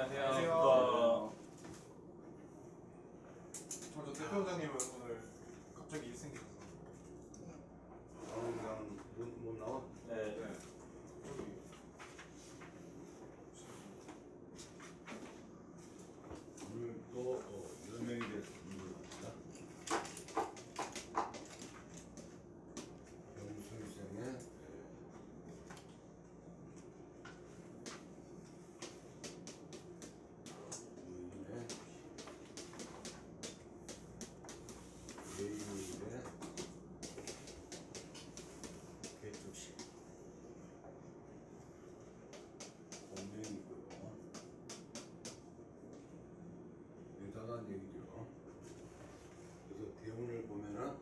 안녕하세요. 안녕하세요. 어, 저저 대표장님은 오늘 갑자기 일 생기셔서 나는 그냥 못, 못 나와? 네. 네 여기 오늘 또 어, 연명이 돼서 공부합니다. 경수생의 우인의 예인의 개축식 공명이고요. 대단한 얘기죠. 그래서 대운을 보면은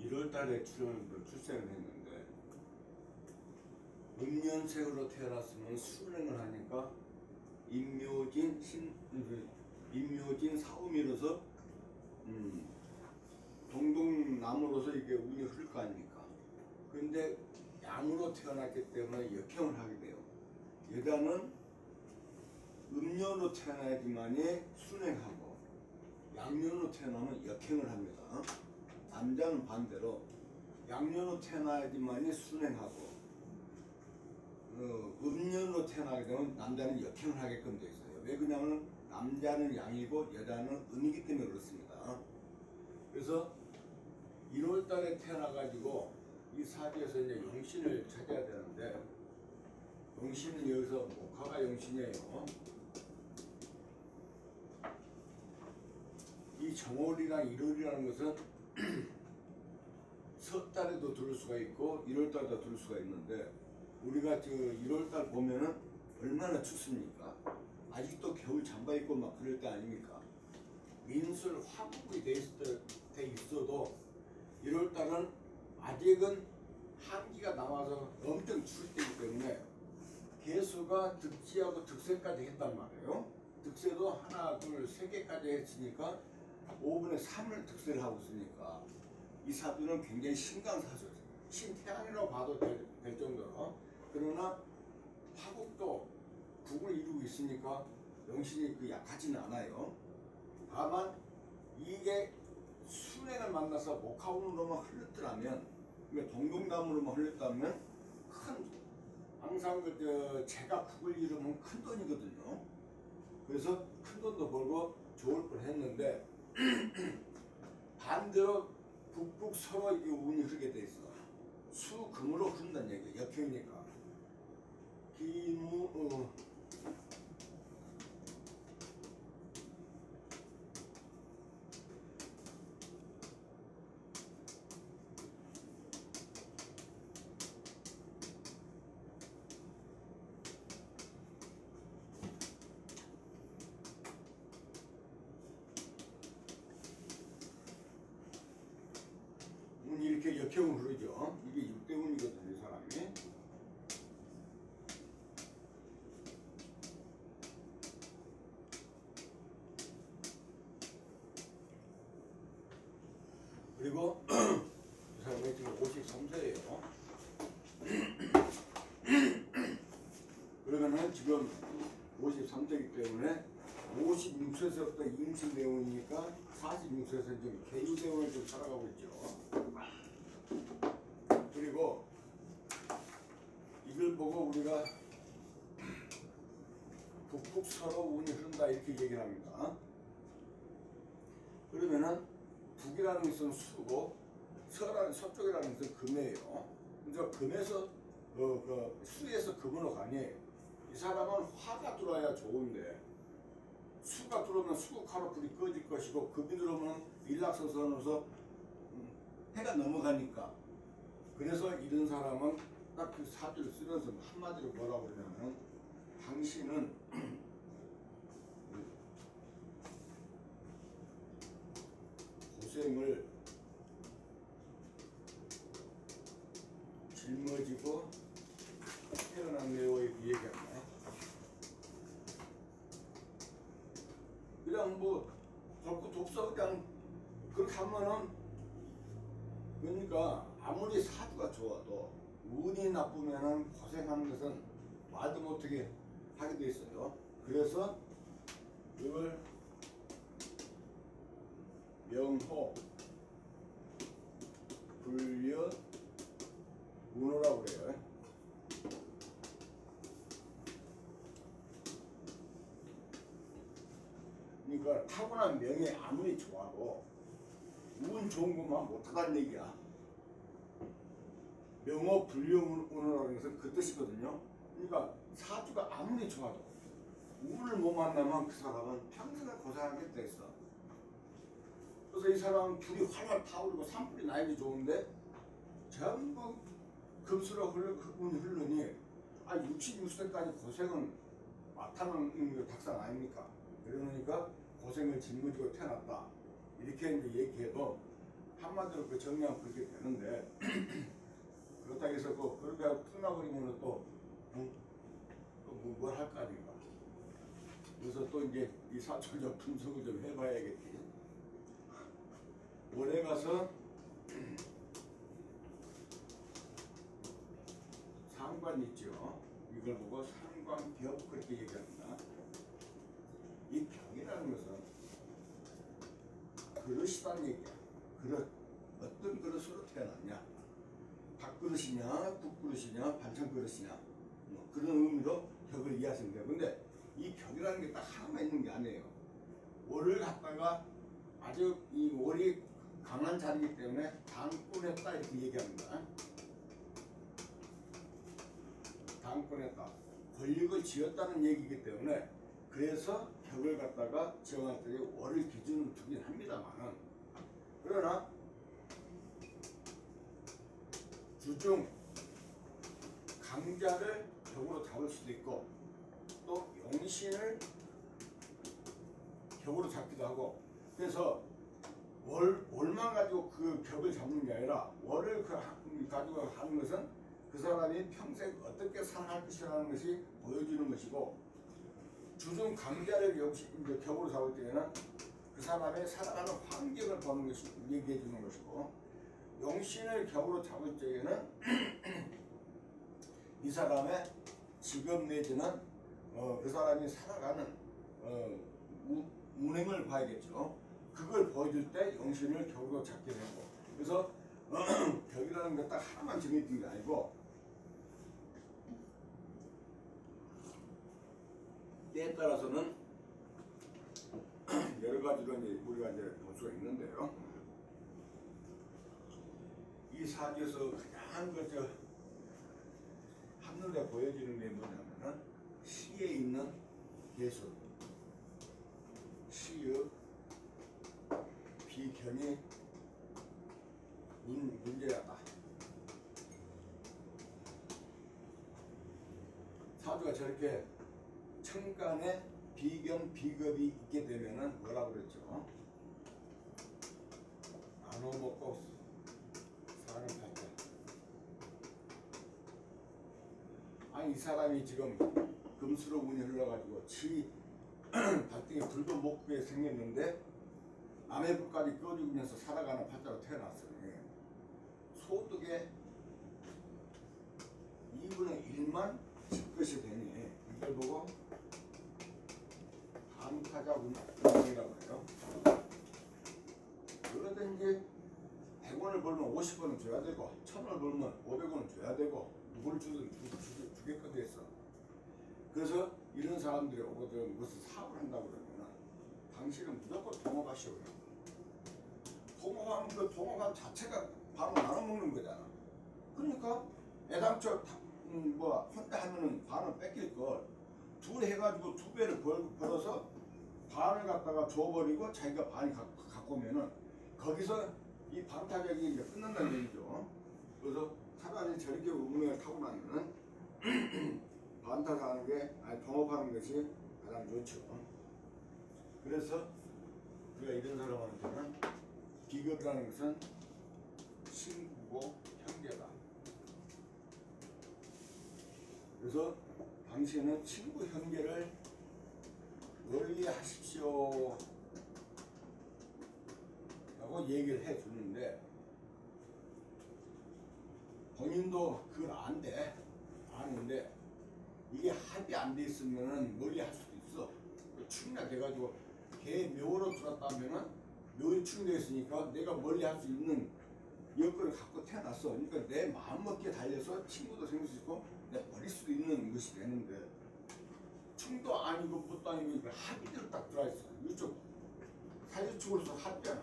1월 달에 출연, 출생을 했는데 음년생으로 태어났으면 수령을 하니까 임묘진 신 그, 임묘진 사음이로서 음, 동동남으로서 이게 운이 흐를 거 아닙니까? 근데 양으로 태어났기 때문에 역행을 하게 돼요. 여자는 음년으로 태어나야지만이 순행하고 양년으로 태어나면 역행을 합니다. 남자는 반대로 양년으로 태어나야지만이 순행하고 어, 음년으로 태어나게 되면 남자는 역행을 하게끔 돼 있어요. 왜 그러냐면 남자는 양이고 여자는 음이기 때문에 그렇습니다. 그래서 1월 달에 태어나가지고 이 사주에서 이제 영신을 찾아야 되는데 영신은 여기서 목화가 영신이에요. 이 정월이랑 1월이라는 것은 석 달에도 들을 수가 있고 1월 달에도 들을 수가 있는데 우리가 저 1월 달 보면은 얼마나 춥습니까? 아직도 겨울 잠바 입고 막 그럴 때 아닙니까? 민술 화국이 돼, 있, 돼 있어도 1월 달은 아직은 한기가 남아서 엄청 추울 때이기 때문에 개수가 득지하고 득세까지 했단 말이에요. 득세도 하나, 둘, 세 개까지 했으니까 5분의 3을 득세를 하고 있으니까 이 사주는 굉장히 신강사주죠. 신태양이라고 봐도 될, 될 정도로. 그러나 화국도 국을 이루고 있으니까 영신이 그 약하지는 않아요. 다만 이게 순행을 만나서 목화운으로만 흘렀더라면 동동담으로만 흘렀다면 큰 항상 그 저, 제가 국을 이루면 큰 돈이거든요. 그래서 큰 돈도 벌고 좋을 뻔했는데 반대로 북북 서로 이 운이 흐르게 돼 있어. 수 금으로 흐른다는 얘기야. 역행이니까. 기무 어. 운 이 이렇게 역행을 흐르죠. 이게 육대운이거든요, 이 사람이. 그리고 이 사람이 지금 53세예요. 그러면은 지금 53세이기 때문에 56세서부터 임신대운이니까 46세에서 지금 개유대운을 좀 살아가고 있죠. 그리고 이걸 보고 우리가 북북 서로 운이 흐른다 이렇게 얘기를 합니다. 그러면은 북이라는 것은 수고 서라는 서쪽이라는 것은 금이에요. 그러니까 금에서 어, 그 수에서 금으로 가니 이 사람은 화가 들어야 좋은데 수가 들어오면 수국하로 불이 꺼질 것이고 금이 들어오면 일락서선으로서 음, 해가 넘어가니까 그래서 이런 사람은 딱 그 사주를 쓰면서 한마디로 뭐라 그러냐면 당신은 고생을 짊어지고 태어났네요 이렇게 얘기합니다. 그냥 뭐 덜고 독서 그냥 그렇게 하면은 그러니까 아무리 사주가 좋아도 운이 나쁘면은 고생하는 것은 말도 못하게 하게 돼 있어요. 그래서 이걸 명호 불려 문호라고 그래요. 그러니까 타고난 명예 아무리 좋아도 운 좋은 것만 못하다는 얘기야. 명호 불려운이라는 것은 그 뜻이거든요. 그러니까 사주가 아무리 좋아도 운을 못 만나면 그 사람은 평생을 고생하겠다 했어. 그래서 이 사람은 불이 활활 타오르고 산불이 나기 좋은데 전부 급수로 흘러 그 운이 흐르니 아 66세까지 고생은 마타는 거 닭상 아닙니까? 그러니까 고생을 짊어지고 태어났다 이렇게 이제 얘기해도 한마디로 그 정리하면 그렇게 되는데 그렇다고 해서 그 그렇게 끝나버리면 또 응? 또뭘 할거 아닌가 그래서 또 이제 이 사주를 좀 분석을 좀 해봐야겠지 올해 가서 상관 있죠. 이걸 보고 상관벽 그렇게 얘기합니다. 이 벽이라는 것은 그릇이란 얘기야. 그릇. 어떤 그릇으로 태어났냐? 밥그릇이냐? 국그릇이냐? 반찬그릇이냐? 뭐 그런 의미로 벽을 이해하시면 돼요 근데 이 벽이라는 게 딱 하나만 있는 게 아니에요. 월을 갖다가 아주 이 월이 강한 자리이기 때문에 당권했다 이렇게 얘기합니다. 당권했다. 권력을 쥐었다는 얘기이기 때문에 그래서 벽을 갖다가 정할 때 월을 기준으로 두긴 합니다만은 그러나 주중 강자를 벽으로 잡을 수도 있고 또 용신을 벽으로 잡기도 하고 그래서 월, 월만 가지고 그 벽을 잡는 게 아니라 월을 그 하- 가지고 하는 것은 그 사람이 평생 어떻게 살아갈 것이라는 것이 보여주는 것이고 주중 강자를 역시 이제 벽으로 잡을 때에는 그 사람의 살아가는 환경을 보는 것이 얘기해 주는 것이고 용신을 벽으로 잡을 때에는 이 사람의 직업 내지는 어, 그 사람이 살아가는 어, 우- 운행을 봐야겠죠. 그걸 보여줄 때 용신을 벽으로 잡게 되고 그래서 벽이라는 게딱 하나만 정해진 게 아니고 때에 따라서는 여러 가지로 이제 우리가 이제 볼 수가 있는데요. 이 사주에서 가장 그저 한눈에 보여지는 게 뭐냐면은 시에 있는 예술, 시의 비견이 문, 문제야다. 사주가 저렇게 천간에 비견 비겁이 있게 되면은 뭐라 그랬죠? 나눠 먹고 사는 팔자. 아니 이 사람이 지금 금수로 운이 흘러가지고 지 발등에 불도 못 끄게 생겼는데 남의 불까지 꺼주면서 살아가는 팔자로 태어났어요. 예. 소득의 2분의 1만 집것이 되니 이걸 보고 반타자 운동이라고 해요. 그러든지 100원을 벌면 50원은 줘야 되고 1000원을 벌면 500원은 줘야 되고 누구를 주든 주, 주, 주겠거든 했어. 그래서 이런 사람들이 오거든 무슨 사업을 한다고 그러면 당신은 무조건 동업하시오. 동업하면 그 동업한 자체가 바로 나눠 먹는 거잖아. 그러니까 애당초 다- 음, 뭐 혼자 하면은 반을 뺏길 걸 둘 해가지고 두 배를 벌, 벌어서 반을 갖다가 줘버리고 자기가 반이 가, 갖고 오면은 거기서 이 반타작이 이제 끝난다는 얘기죠. 그래서 차라리 저렇게 운명을 타고 나면은 반타하는 게 아니 동업하는 것이 가장 좋죠. 그래서 우리가 이런 사람한테는 비겁이라는 것은 친구고 형제다. 그래서 당신은 친구 형제를 널리 하십시오. 라고 얘기를 해 주는데 본인도 그걸 안돼 아는데 이게 합이 안 돼 있으면은 멀리 할 수도 있어. 충이나 돼가지고 개 묘로 들었다면은 묘에 충이 있으니까 내가 멀리 할 수 있는 여건을 갖고 태어났어. 그러니까 내 마음 먹기에 달려서 친구도 생길 수 있고 내 버릴 수도 있는 것이 되는데 충도 아니고 뭣도 아니고 합의대로 딱 들어와 있어. 이쪽 사주축으로서 합잖아.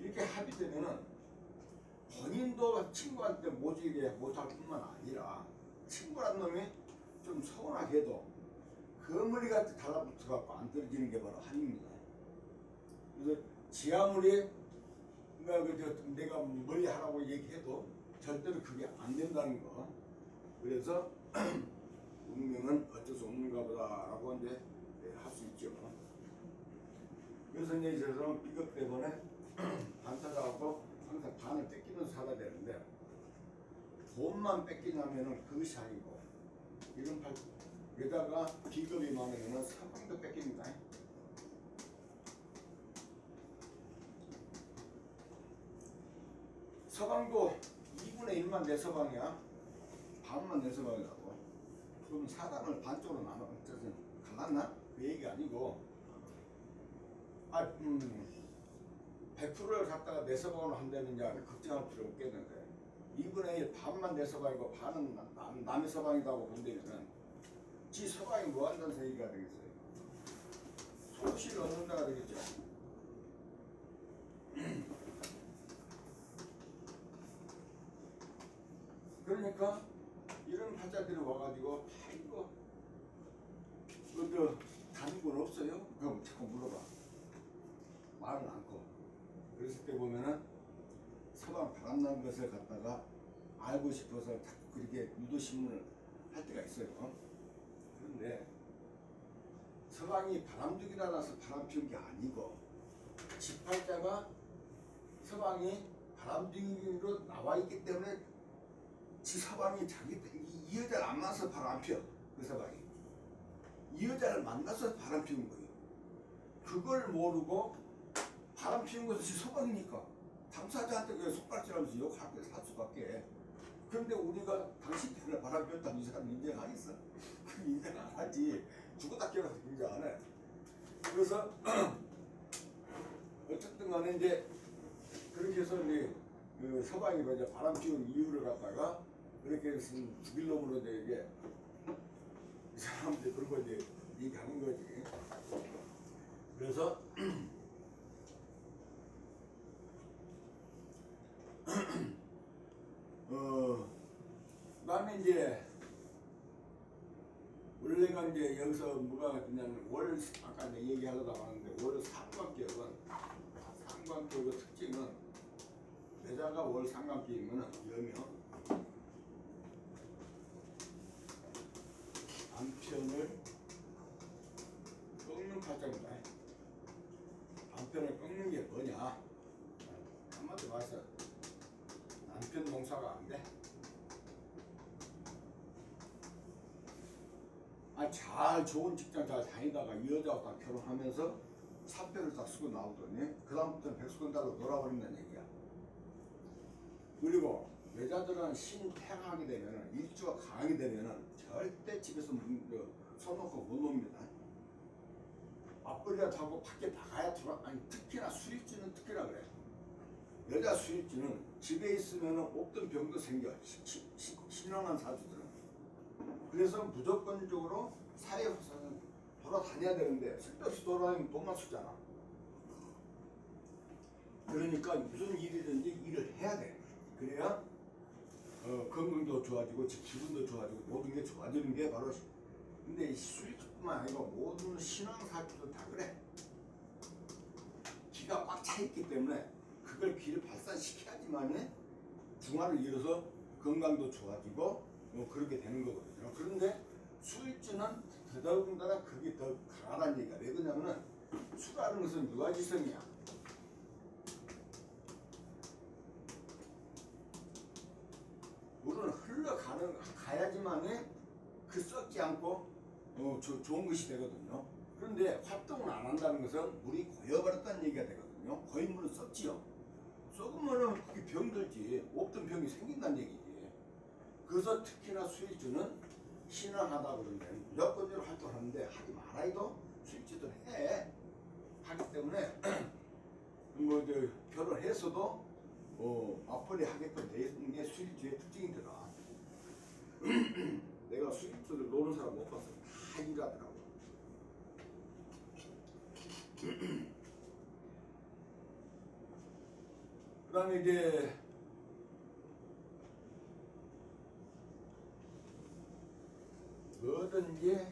이렇게 합의되면은 본인도 친구한테 모지게 못할 뿐만 아니라 친구란 놈이 좀 서운하게 해도 그 머리가 달라붙어갖고 안 떨어지는 게 바로 합입니다. 그래서 지하물이 뭔가 그저 내가 멀리 하라고 얘기해도 절대로 그게 안 된다는 거. 그래서 운명은 어쩔 수 없는가 보다라고 이제 할 수 있죠. 그래서 이제 저 사람 비극 때문에 반타자하고 항상 반을 뺏기면서 살아야 되는데 돈만 뺏기냐면은 그것이 아니고 이런 팔 게다가 비겁이 많으면은 사방도 뺏깁니다. 서방도 2분의 1만 내 서방이야. 반만 내 서방이라고. 그럼 사람을 반쪽으로 나눠. 어쨌든 갈랐나? 그 얘기 아니고. 아, 음, 100%를 갖다가 내 서방으로 한다는지 걱정할 필요 없겠는데. 2분의 1 반만 내 서방이고 반은 남, 남- 남의 서방이라고 본다면은 지 서방이 뭐 한다는 얘기가 되겠어요. 소실을 얻는다가 되겠죠. 그러니까 이런 팔자들이 와가지고 아이고 그저 단군 없어요? 그럼 자꾸 물어봐 말은 않고 그랬을 때 보면은 서방 바람난 것을 갖다가 알고 싶어서 자꾸 그렇게 유도신문을 할 때가 있어요 그런데 서방이 바람둥이라서 바람 피운 게 아니고 지팔자가 서방이 바람둥이로 나와 있기 때문에 지 서방이 자기 이, 이 여자를 안 만나서 바람 안 피워 그 서방이. 이 여자를 만나서 바람 피운 거예요. 그걸 모르고 바람 피운 것은 지 서방이니까 당사자한테 그 손가락질하면서 욕할 게살 수밖에 그런데 우리가 당신 때문에 바람 피웠다는 이 사람 인정하겠어? 그 인정 안 하지 죽었다 깨어나서 인정 안 해. 그래서 어쨌든 간에 이제 그렇게 해서 이제 그 서방이 먼저 바람 피운 이유를 갖다가 그렇게 해서 죽일 놈으로 이제 이게 이 사람들이 그런 거 이제 얘기하는 거지. 그래서 어 나는 이제 원래가 이제 여기서 뭐가 그냥 월 아까 내가 얘기하려다 하는데 월 상관격은 상관격의 특징은 여자가 월 상관격이면 여명 남편을 꺾는 팔자입니다. 남편을 꺾는 게 뭐냐? 한마디 말해서 남편 농사가 안 돼. 아, 잘 좋은 직장 잘 다니다가 이 여자와 딱 결혼하면서 사표를 딱 쓰고 나오더니 그 다음부터는 백수건 따로 놀아버린다는 얘기야. 그리고 여자들은 신팽하게 되면은 일주가 강하게 되면은 절대 집에서 문- 그, 못 놉니다. 맞벌이라도 하고 밖에 나가야 돌아 아니 특히나 수입지는 특히나 그래. 여자 수입지는 집에 있으면은 없던 병도 생겨 시- 시- 시- 신랑한 사주들은. 그래서 무조건적으로 사회 화사는 돌아다녀야 되는데 쓸데없이 돌아다니면 돈만 쓰잖아. 그러니까 무슨 일이든지 일을 해야 돼. 그래야 어, 건강도 좋아지고 지- 기분도 좋아지고 모든 게 좋아지는 게 바로 시- 근데 이 수익뿐만 아니고 모든 신앙 사주도 다 그래. 기가 꽉 차 있기 때문에 그걸 기를 발산시켜야지만 중화를 이뤄서 건강도 좋아지고 뭐 그렇게 되는 거거든 요. 그런데 수일주는 더더군다나 그게 더 강하다는 얘기가 왜 그러냐면은 수라는 것은 유아지성이야. 물은 흘러가는 가야지만이 그 썩지 않고 어, 조- 좋은 것이 되거든요. 그런데 활동을 안 한다는 것은 물이 고여버렸다는 얘기가 되거든요. 고인 물은 썩지요. 썩으면은 병들지. 없던 병이 생긴다는 얘기지. 그래서 특히나 수일주는 신앙하다 그러면 무조건적으로 활동하는데 하지 말아도 수입지들 해 하기 때문에 뭐저 결혼해서도 어 앞으로 하게끔 돼 있는 게 수입주의 특징이더라. 내가 수입주들 노는 사람 못 봤어. 다 일하더라고. 그 다음에 이제 뭐든지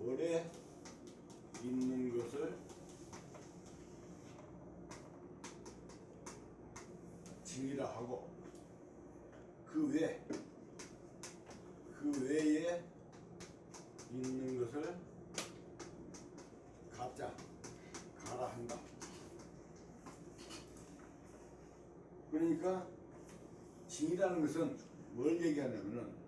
오래 있는 것을 징이라 하고 그 외, 그 외에 있는 것을 가짜, 가라 한다. 것은 뭘 얘기하냐면은